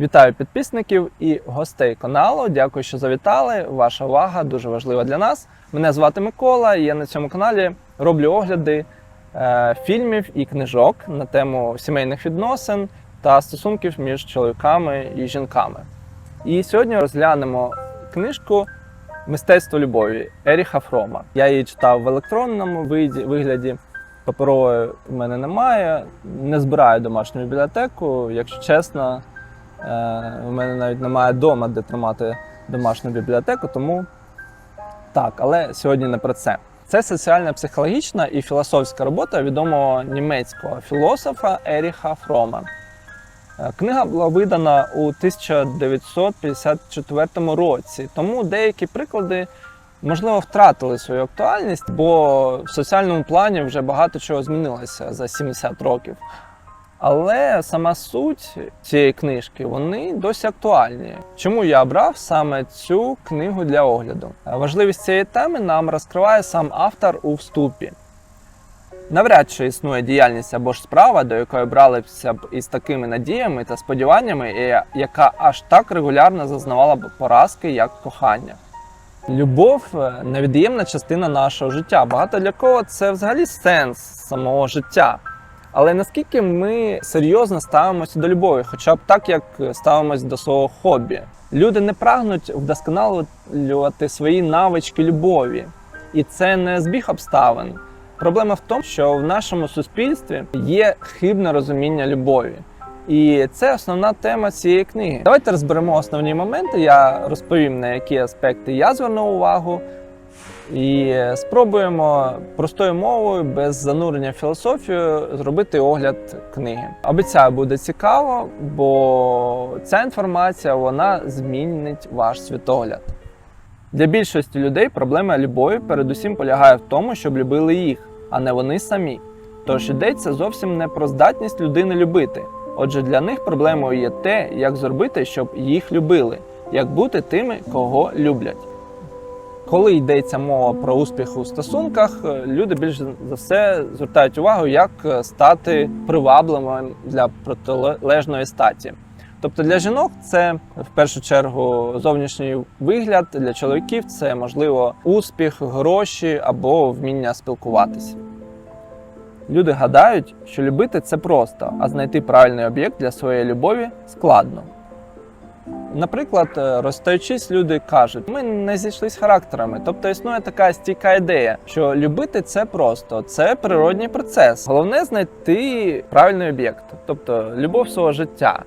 Вітаю підписників і гостей каналу. Дякую, що завітали. Ваша увага дуже важлива для нас. Мене звати Микола, я на цьому каналі роблю огляди е, фільмів і книжок на тему сімейних відносин та стосунків між чоловіками і жінками. І сьогодні розглянемо книжку Мистецтво любові Еріха Фрома. Я її читав в електронному вигляді. Паперової в мене немає. Не збираю домашню бібліотеку. Якщо чесно, у мене навіть немає вдома, де тримати домашню бібліотеку, тому так, але сьогодні не про це. Це соціальна психологічна і філософська робота відомого німецького філософа Еріха Фрома. Е, Книга була видана у 1954 році, тому деякі приклади можливо втратили свою актуальність, бо в соціальному плані вже багато чого змінилося за 70 років. Але сама суть цієї книжки вони досі актуальні. Чому я обрав саме цю книгу для огляду? Е, Важливість цієї теми нам розкриває сам автор у вступі. Навряд чи існує діяльність або ж справа, до якої бралися б із такими надіями та сподіваннями, і яка аж так регулярно зазнавала б поразки, як кохання. Любов е, невід'ємна частина нашого життя. Багато для кого це взагалі сенс самого життя. Але наскільки ми серйозно ставимося до любові, хоча б так, як ставимося до свого хобі. Люди не прагнуть вдосконалювати свої навички любові, і це не збіг обставин. Проблема в тому, що в нашому суспільстві є хибне розуміння любові. І це основна тема цієї книги. Давайте розберемо основні моменти. Я розповім на які аспекти я звернув увагу, і спробуємо простою мовою, без занурення в філософію, зробити огляд книги. Обіцяю, буде цікаво, бо ця інформація вона змінить ваш світогляд. Для більшості людей проблема любові передусім полягає в тому, щоб любили їх, а не вони самі. Тож йдеться зовсім не про здатність людини любити. Отже, для них проблемою є те, як зробити, щоб їх любили, як бути тими, кого люблять. Коли йдеться мова про успіх у стосунках, е, люди більш за все звертають увагу, як е, стати привабливим для протилежної статі. Тобто для жінок це в першу чергу зовнішній вигляд, для чоловіків це можливо успіх, гроші або вміння спілкуватися. Люди гадають, що любити це просто, а знайти правильний об'єкт для своєї любові складно. Наприклад, е, розстаючись, люди кажуть, ми не зійшлись характерами. Тобто існує така стійка ідея, що любити це просто, це природній процес. Головне знайти правильний об'єкт, тобто любов свого життя.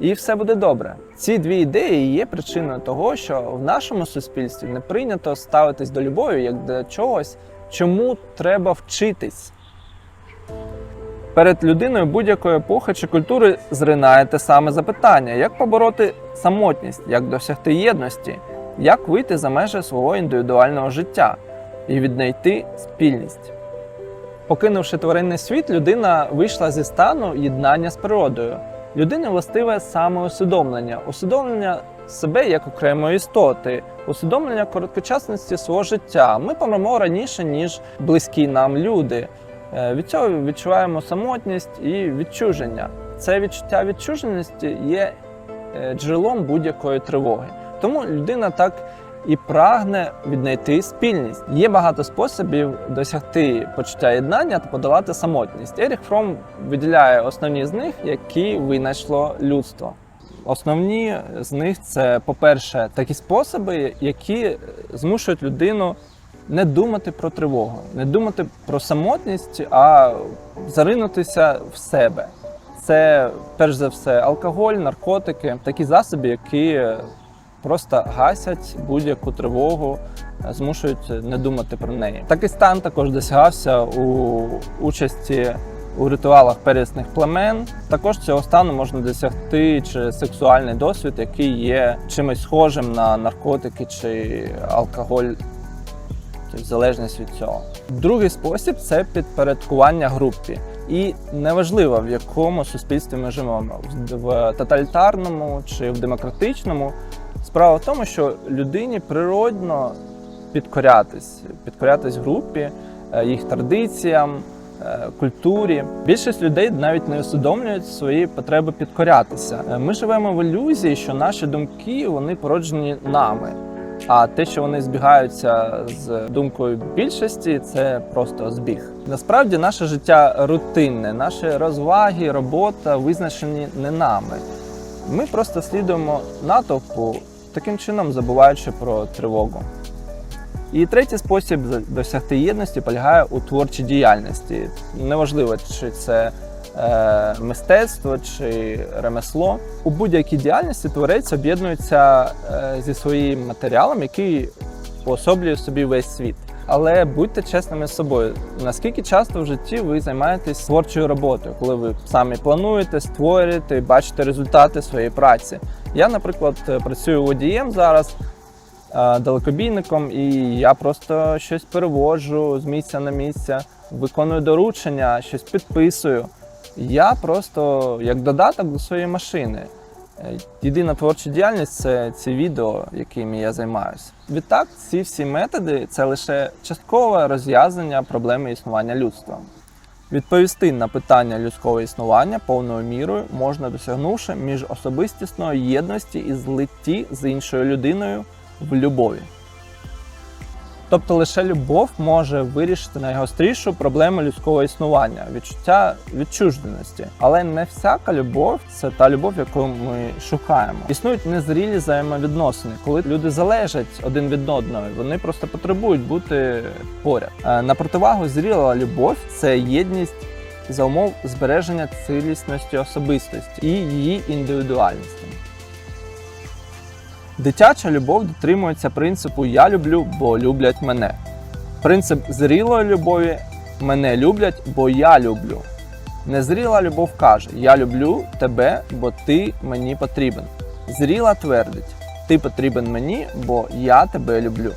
І все буде добре. Ці дві ідеї є причиною того, що в нашому суспільстві не прийнято ставитись до любові як до чогось, чому треба вчитись. Перед людиною будь-якої епохи чи культури зринає те саме запитання: як побороти самотність, як досягти єдності, як вийти за межі свого індивідуального життя і віднайти спільність. Покинувши тваринний світ, людина вийшла зі стану єднання з природою. Людині властиве самоусвідомлення, усвідомлення себе як окремої істоти, усвідомлення короткочасності свого життя. Ми помремо раніше, ніж близькі нам люди. Е, Від цього відчуваємо самотність і відчуження. Це відчуття відчуженості є е, джерелом будь-якої тривоги. Тому людина так і прагне віднайти спільність. Є багато способів досягти почуття єднання та подолати самотність. Еріх Фром виділяє основні з них, які винайшло людство. Основні з них це, по-перше, такі способи, які змушують людину не думати про тривогу, не думати про самотність, а заринутися в себе. Це перш за все алкоголь, наркотики, такі засоби, які просто гасять будь-яку тривогу, змушують не думати про неї. Такий стан також досягався у участі у ритуалах первісних племен. Також цього стану можна досягти через сексуальний досвід, який є чимось схожим на наркотики чи алкоголь залежність від цього. Другий спосіб це підпорядкування групі. І неважливо в якому суспільстві ми живемо в тоталітарному чи в демократичному. Справа в тому, що людині природно підкорятись, підкорятись групі, е, їх традиціям, е, культурі. Більшість людей навіть не усвідомлюють свої потреби підкорятися. Е, Ми живемо в ілюзії, що наші думки вони породжені нами. А те, що вони збігаються з думкою більшості, це просто збіг. Насправді, наше життя рутинне, наші розваги, робота визначені не нами. Ми просто слідуємо натовпу, таким чином забуваючи про тривогу. І третій спосіб досягти єдності полягає у творчій діяльності. Неважливо, чи це е, мистецтво чи ремесло. У будь-якій діяльності творець об'єднується е, зі своїм матеріалом, який уособлює собі весь світ. Але будьте чесними з собою. Наскільки часто в житті ви займаєтесь творчою роботою, коли ви самі плануєте, створюєте, бачите результати своєї праці? Я, наприклад, працюю водієм зараз е, далекобійником, і я просто щось переводжу з місця на місце, виконую доручення, щось підписую. Я просто як додаток до своєї машини. Е, Єдина творча діяльність це ці відео, якими я займаюся. Відтак, ці всі методи це лише часткове розв'язання проблеми існування людства. Відповісти на питання людського існування повною мірою можна досягнувши міжособистісної єдності і злитті з іншою людиною в любові. Тобто лише любов може вирішити найгострішу проблему людського існування відчуття відчуженості. Але не всяка любов це та любов, яку ми шукаємо. Існують незрілі взаємовідносини, коли люди залежать один від одного, вони просто потребують бути поряд. Е, На противагу зріла любов це єдність за умов збереження цілісності особистості і її індивідуальності. Дитяча любов дотримується принципу Я люблю, бо люблять мене. Принцип зрілої любові мене люблять, бо я люблю. Незріла любов каже: Я люблю тебе, бо ти мені потрібен. Зріла твердить: Ти потрібен мені, бо я тебе люблю.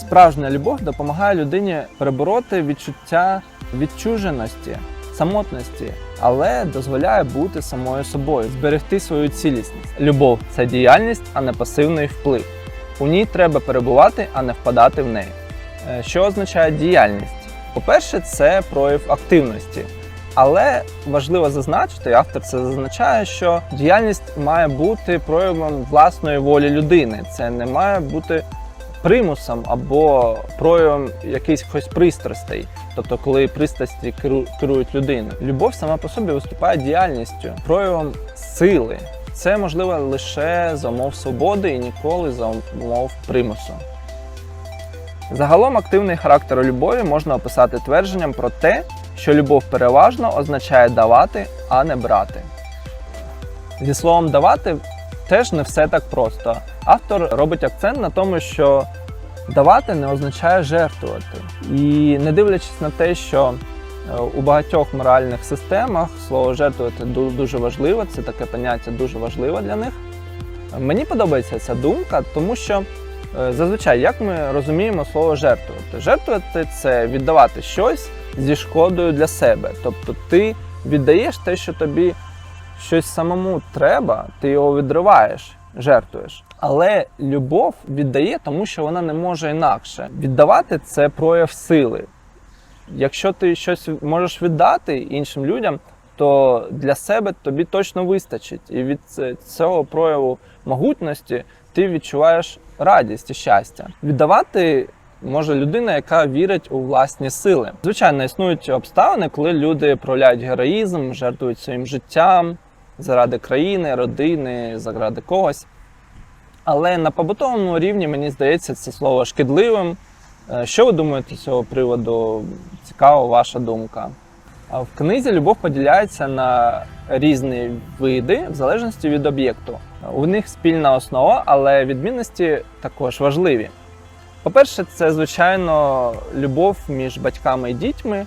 Справжня любов допомагає людині перебороти відчуття відчуженості, самотності, але дозволяє бути самою собою, зберегти свою цілісність. Любов це діяльність, а не пасивний вплив. У ній треба перебувати, а не впадати в неї. Е, Що означає діяльність? По-перше, це прояв активності. Але важливо зазначити, автор це зазначає, що діяльність має бути проявом власної волі людини. Це не має бути примусом або проявом якихось пристрастей, тобто коли пристрасті керують людиною. Любов сама по собі виступає діяльністю, проявом сили. Це можливо лише за умов свободи і ніколи за умов примусу. Загалом активний характер любові можна описати твердженням про те, що любов переважно означає давати, а не брати. Зі словом давати теж не все так просто. Автор робить акцент на тому, що давати не означає жертвувати. І не дивлячись на те, що е, у багатьох моральних системах слово жертвувати дуже важливо, це таке поняття дуже важливе для них. Мені подобається ця думка, тому що е, зазвичай, як ми розуміємо слово жертвувати? Жертвувати це віддавати щось зі шкодою для себе. Тобто ти віддаєш те, що тобі щось самому треба, ти його відриваєш, жертвуєш. Але любов віддає, тому що вона не може інакше. Віддавати це прояв сили. Якщо ти щось можеш віддати іншим людям, то для себе тобі точно вистачить. І від цього прояву могутності ти відчуваєш радість і щастя. Віддавати може людина, яка вірить у власні сили. Звичайно, існують обставини, коли люди проявляють героїзм, жертвують своїм життям заради країни, родини, заради когось. Але на побутовому рівні мені здається це слово шкідливим. Е, Що ви думаєте з цього приводу? Цікава ваша думка. В книзі любов поділяється на різні види в залежності від об'єкту. У них спільна основа, але відмінності також важливі. По-перше, це звичайно любов між батьками і дітьми,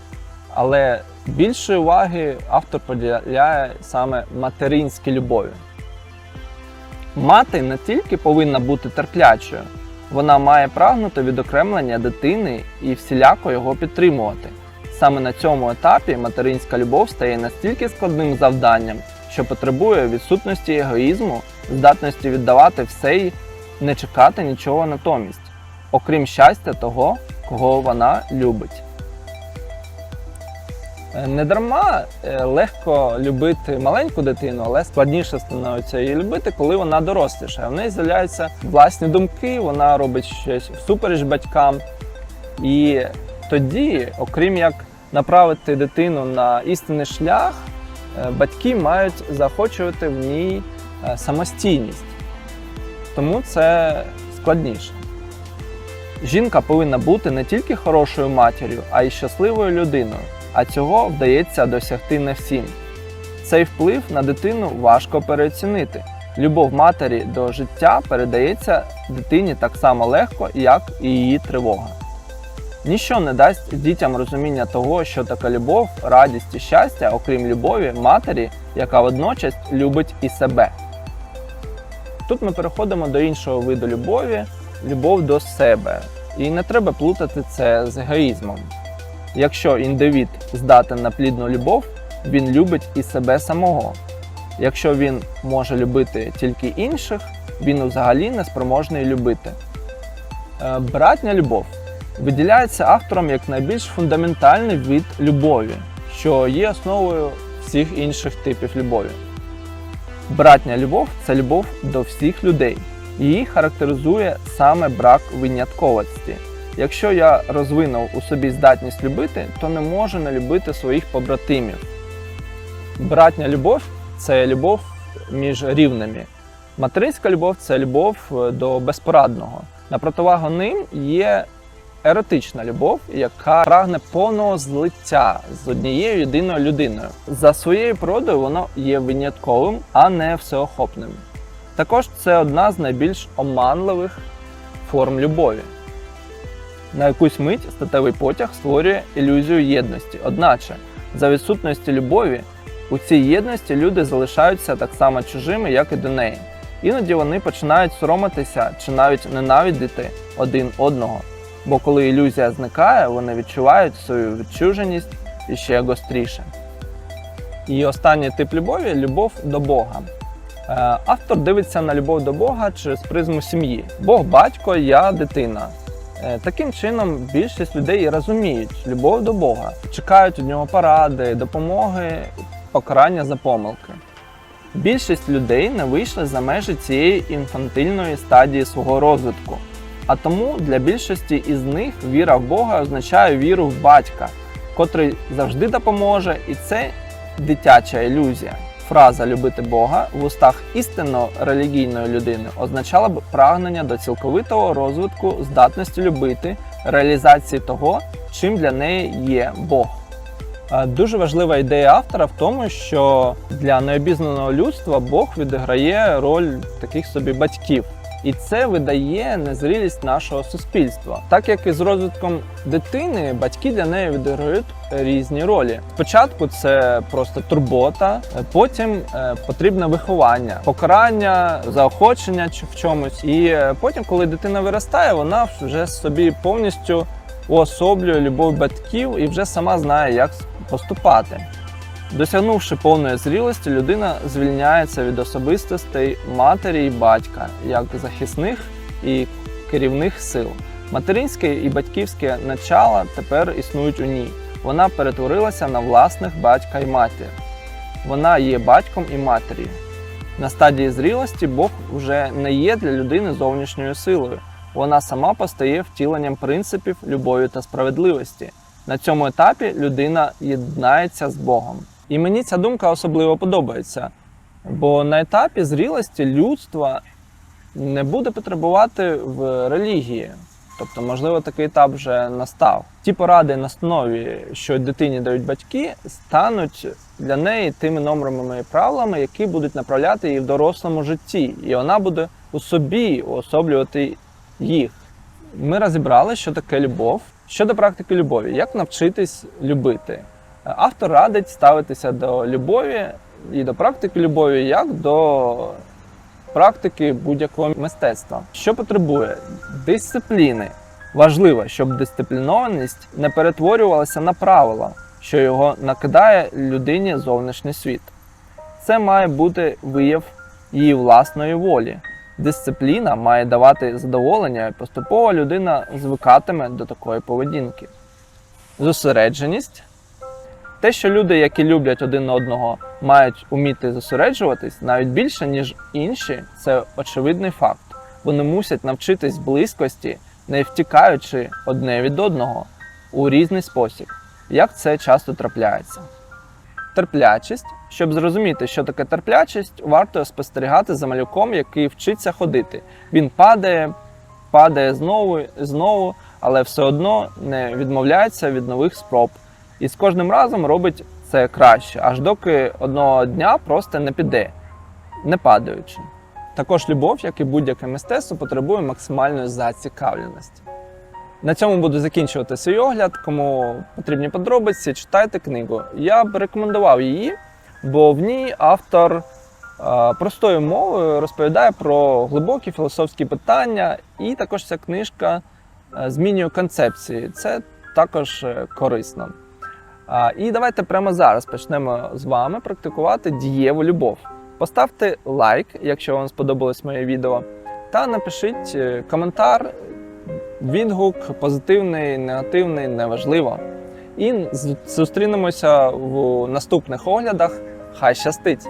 але більшої уваги автор поділяє саме материнській любові. Мати не тільки повинна бути терплячою, вона має прагнути відокремлення дитини і всіляко його підтримувати. Саме на цьому етапі материнська любов стає настільки складним завданням, що потребує відсутності егоїзму, здатності віддавати все і не чекати нічого натомість, окрім щастя того, кого вона любить. Е, Не дарма е, легко любити маленьку дитину, але складніше становиться її любити, коли вона доросліша. В неї з'являються власні думки, вона робить щось всупереч батькам. І тоді, окрім як направити дитину на істинний шлях, е, батьки мають заохочувати в ній самостійність. Тому це складніше. Жінка повинна бути не тільки хорошою матір'ю, а й щасливою людиною, а цього вдається досягти не всім. Цей вплив на дитину важко переоцінити. Любов матері до життя передається дитині так само легко, як і її тривога. Ніщо не дасть дітям розуміння того, що таке любов, радість і щастя, окрім любові матері, яка водночас любить і себе. Тут ми переходимо до іншого виду любові любов до себе. І не треба плутати це з егоїзмом. Якщо індивід здатен на плідну любов, він любить і себе самого. Якщо він може любити тільки інших, він взагалі не спроможний любити. Е, Братня любов виділяється автором як найбільш фундаментальний вид любові, що є основою всіх інших типів любові. Братня любов це любов до всіх людей. Її характеризує саме брак винятковості. Якщо я розвинув у собі здатність любити, то не можу не любити своїх побратимів. Братня любов це любов між рівними. Материнська любов це любов е, до безпорадного. На противагу ним є еротична любов, яка прагне повного злиття з однією єдиною людиною. За своєю природою воно є винятковим, а не всеохопним. Також це одна з найбільш оманливих форм любові. На якусь мить статевий потяг створює ілюзію єдності. Одначе, за відсутності любові, у цій єдності люди залишаються так само чужими, як і до неї. Іноді вони починають соромитися чи навіть ненавидіти один одного. Бо коли ілюзія зникає, вони відчувають свою відчуженість і ще гостріше. І останній тип любові любов до Бога. Е, Автор дивиться на любов до Бога через призму сім'ї. Бог батько, я дитина. Е, Таким чином, більшість людей розуміють любов до Бога, чекають від нього поради, допомоги, покарання за помилки. Більшість людей не вийшли за межі цієї інфантильної стадії свого розвитку. А тому для більшості із них віра в Бога означає віру в батька, котрий завжди допоможе, і це дитяча ілюзія. Фраза любити Бога в устах істинно релігійної людини означала б прагнення до цілковитого розвитку здатності любити, реалізації того, чим для неї є Бог. Е, Дуже важлива ідея автора в тому, що для необізнаного людства Бог відіграє роль таких собі батьків. І це видає незрілість нашого суспільства. Так як і з розвитком дитини, батьки для неї відіграють різні ролі. Спочатку це просто турбота, потім е, потрібне виховання, покарання, заохочення чи в чомусь. І е, потім, коли дитина виростає, вона вже собі повністю уособлює любов батьків і вже сама знає, як поступати. Досягнувши повної зрілості, людина звільняється від особистостей матері і батька як захисних і керівних сил. Материнське і батьківське начало тепер існують у ній. Вона перетворилася на власних батька і матір. Вона є батьком і матір'ю. На стадії зрілості Бог вже не є для людини зовнішньою силою. Вона сама постає втіленням принципів любові та справедливості. На цьому етапі людина єднається з Богом. І мені ця думка особливо подобається. Бо на етапі зрілості людства не буде потребувати в релігії. Тобто, можливо, такий етап вже настав. Ті поради на основі, що дитині дають батьки, стануть для неї тими номерами і правилами, які будуть направляти її в дорослому житті, і вона буде у собі уособлювати їх. Ми розібрали, що таке любов. Щодо практики любові, як навчитись любити. Автор радить ставитися до любові і до практики любові як до практики будь-якого мистецтва. Що потребує? Дисципліни. Важливо, щоб дисциплінованість не перетворювалася на правила, що його накидає людині зовнішній світ. Це має бути вияв її власної волі. Дисципліна має давати задоволення, і поступово людина звикатиме до такої поведінки. Зосередженість. Те, що люди, які люблять один одного, мають уміти зосереджуватись навіть більше, ніж інші, це очевидний факт. Вони мусять навчитись близькості, не втікаючи одне від одного у різний спосіб, як це часто трапляється. Терплячість. Щоб зрозуміти, що таке терплячість, варто спостерігати за малюком, який вчиться ходити. Він падає, падає знову і знову, але все одно не відмовляється від нових спроб. І з кожним разом робить це краще, аж доки одного дня просто не піде, не падаючи. Також любов, як і будь-яке мистецтво, потребує максимальної зацікавленості. На цьому буду закінчувати свій огляд. Кому потрібні подробиці, читайте книгу. Я б рекомендував її, бо в ній автор е, простою мовою розповідає про глибокі філософські питання, і також ця книжка е, змінює концепції. Це також е, корисно. І давайте прямо зараз почнемо з вами практикувати дієву любов. Поставте лайк, якщо вам сподобалось моє відео, та напишіть е, коментар, відгук, позитивний, негативний, неважливо. І зустрінемося в наступних оглядах. Хай щастить!